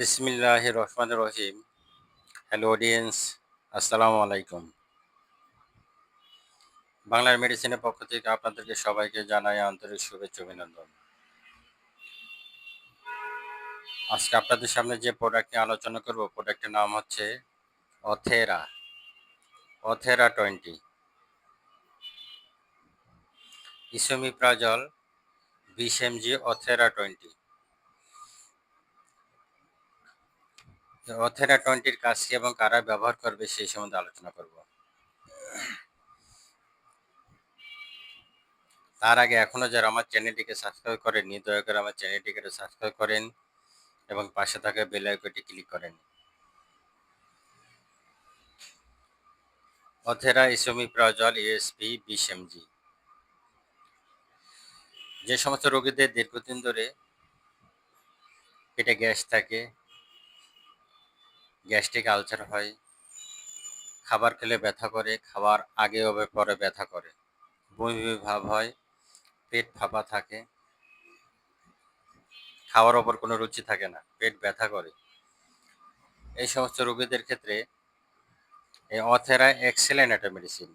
বিসমিল্লাহ রহমান রহিম hello audience আসসালামু আলাইকুম বাংলার মেডিসিনের পক্ষ থেকে আপনাদেরকে সবাইকে জানাই আন্তরিক শুভেচ্ছা অভিনন্দন। আজকে আপনাদের সামনে যে প্রোডাক্ট নিয়ে আলোচনা করব প্রোডাক্টের নাম হচ্ছে অথেরা অথেরা টোয়েন্টি ইসোমিপ্রাজল বিশ এমজি অথেরা টোয়েন্টি অথেরা টোয়েন্টির কাজ কি এবং কারা ব্যবহার করবে সেই সম্বন্ধে আলোচনা করব। তার আগে এখনও যারা আমার চ্যানেলটিকে সাবস্ক্রাইব করেননি, দয়া করে আমার চ্যানেলটিকে সাবস্ক্রাইব করেন এবং পাশে থাকা বেল আইকনটি ক্লিক করেন। অথেরা ইসোমিপ্রাজল ইউএসপি বিশ এমজি যে সমস্ত রোগীদের দীর্ঘদিন ধরে পেটে গ্যাস থাকে গ্যাস্ট্রিক আলসার হয়, খাবার খেলে ব্যথা করে, খাবার আগে ও পরে ব্যথা করে। বমি ভাব হয়, পেট ফাঁপা থাকে, খাওয়ার ওপর কোনো রুচি থাকে না, পেট ব্যথা করে। এই সমস্ত রোগীদের ক্ষেত্রে এই অথেরা এক্সেলেন্ট একটা মেডিসিন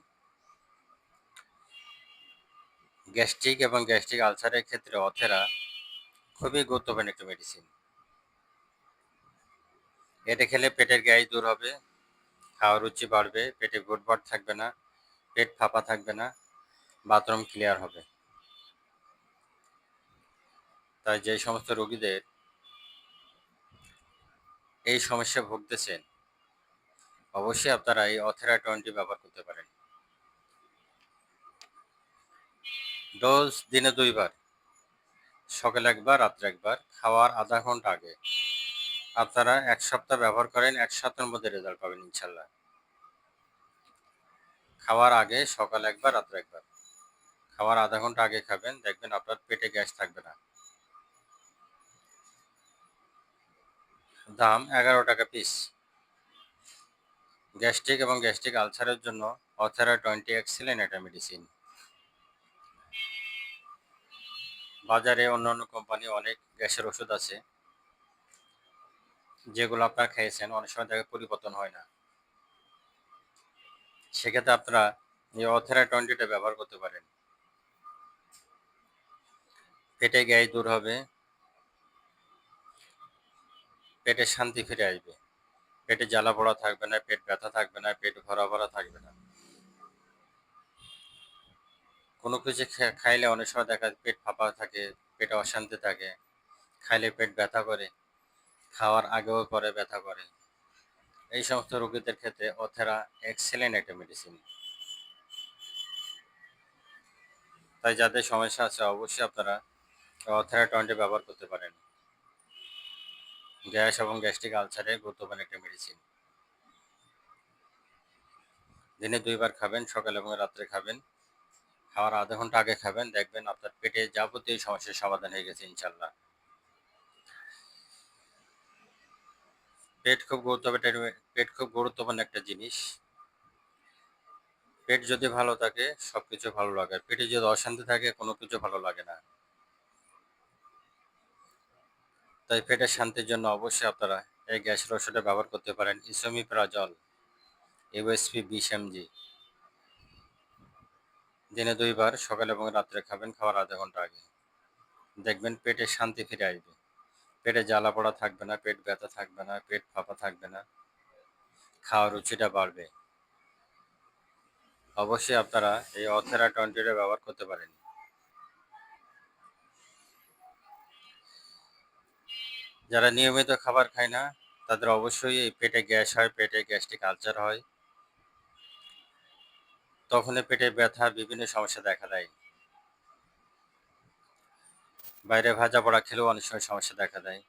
গ্যাস্ট্রিক এবং গ্যাস্ট্রিক আলসারের ক্ষেত্রে অথেরা খুবই গুরুত্বপূর্ণ একটা মেডিসিন এটা খেলে পেটের গ্যাস দূর হবে, খাওয়ার রুচি বাড়বে, পেটে গুটবট থাকবে না, পেট ফাঁপা থাকবে না, বাথরুম ক্লিয়ার হবে। তাই যে সমস্ত রোগীদের এই সমস্যা ভুগতেছেন, অবশ্যই আপনারা এই অথেরা টোয়েন্টি ব্যবহার করতে পারেন। ডোজ দিনে দুইবার, সকালে একবার, রাত্রে একবার, খাওয়ার আধা ঘণ্টা আগে। আপনারা এক সপ্তাহ ব্যবহার করেন, এক সপ্তাহের মধ্যে রেজাল্ট পাবেন ইনশাল্লাহ খাওয়ার আগে সকাল একবার, রাত্রে একবার। খাওয়ার আধা ঘণ্টা আগে খাবেন, দেখবেন আপনার পেটে গ্যাস থাকবে না। দাম এগারো টাকা পিস গ্যাস্ট্রিক এবং গ্যাস্ট্রিক আলসারের জন্য অথেরা টোয়েন্টি এক্সিলেন্ট একটা মেডিসিন বাজারে অন্যান্য কোম্পানি অনেক গ্যাসের ওষুধ আছে। যেগুলো আপনারা খেয়েছেন, অনেক সময় দেখে পরিবর্তন হয় না। সেক্ষেত্রে আপনারা এই অথেরা টোয়েন্টিটা ব্যবহার করতে পারেন। পেটে গ্যাস দূর হবে। পেটে শান্তি ফিরে আসবে। পেটে জ্বালা পোড়া থাকবে না, পেট ব্যথা থাকবে না, পেট ভরা ভরা থাকবে না। কোনো কিছু খাইলে অনেক সময় দেখা পেট ফাঁপা থাকে, পেটে অশান্তি থাকে। খাইলে পেট ব্যথা করে। খাওয়ার আগেও পরে ব্যথা করে। এই সমস্ত রোগীদের ক্ষেত্রে অথেরা এক্সেলেন্ট একটা মেডিসিন তাই যাদের সমস্যা আছে, অবশ্যই আপনারা অথেরা টোয়েন্টি ব্যবহার করতে পারেন। গ্যাস এবং গ্যাস্ট্রিক আলসারে গুরুত্বপূর্ণ একটা মেডিসিন দিনে দুইবার খাবেন, সকাল এবং রাত্রে খাবেন। খাওয়ার আধা ঘণ্টা আগে খাবেন, দেখবেন আপনার পেটে যাবতীয় সমস্যার সমাধান হয়ে গেছে ইনশাল্লাহ পেট খুব গুরুত্বপূর্ণ, পেট খুব গুরুত্বপূর্ণ একটা জিনিস। পেট যদি ভালো থাকে সব কিছু ভালো লাগে। পেটে যদি অশান্তি থাকে, কোনো কিছু ভালো লাগে না। তাই পেটের শান্তির জন্য অবশ্যই আপনারা এই গ্যাসের ওষুধটা ব্যবহার করতে পারেন। ইসোমিপ্রাজল ইউএসপি বিশ এমজি। দিনে দুইবার, সকাল এবং রাত্রে খাবেন, খাওয়ার আধা ঘণ্টা আগে। দেখবেন পেটে শান্তি ফিরে আসবে। পেটে জ্বালা পড়া থাকবে না, পেট ব্যথা থাকবে না, পেট ফাঁপা থাকবে না, খাওয়ার রুচিটা বাড়বে। অবশ্যই আপনারা এই অথেরা টোয়েন্টিটা ব্যবহার করতে পারেন। যারা নিয়মিত খাবার খায় না, তাদের অবশ্যই এই পেটে গ্যাস হয়, পেটে গ্যাস্ট্রিক আলচার হয়। তখন পেটে ব্যথা, বিভিন্ন সমস্যা দেখা দেয়। বাইরে ভাজা পড়া খেলেও অনেক সময় সমস্যা দেখা দেয়।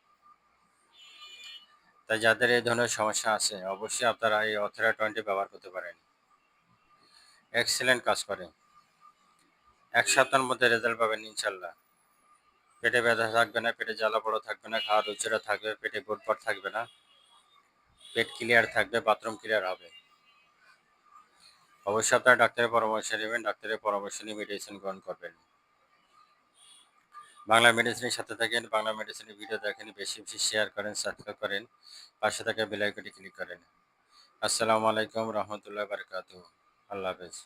তাই যাদের এই ধরনের সমস্যা আছে, অবশ্যই আপনারা এই অথেরা টোয়েন্টি ব্যবহার করতে পারেন। এক্সেলেন্ট কাজ করে। এক সপ্তাহের মধ্যে রেজাল্ট পাবেন ইনশাল্লাহ। পেটে ব্যথা থাকবে না, পেটে জ্বালা পড়া থাকবে না খাওয়ার রুচিটা থাকবে, পেটে গোটপট থাকবে না। পেট ক্লিয়ার থাকবে বাথরুম ক্লিয়ার হবে। অবশ্যই আপনারা ডাক্তারের পরামর্শ নেবেন, ডাক্তারের পরামর্শ নিয়ে মেডিসিন গ্রহণ করবেন। বাংলা মেডিসিনের সাথে থাকেন, বাংলা মেডিসিনের ভিডিও দেখেন, বেশি বেশি শেয়ার করেন সাবস্ক্রাইব করেন, পাশে থাকা বেলাইকটি ক্লিক করেন। আসসালামু আলাইকুম, রহমতুল্লাহ বারকাত আল্লাহ হাফেজ।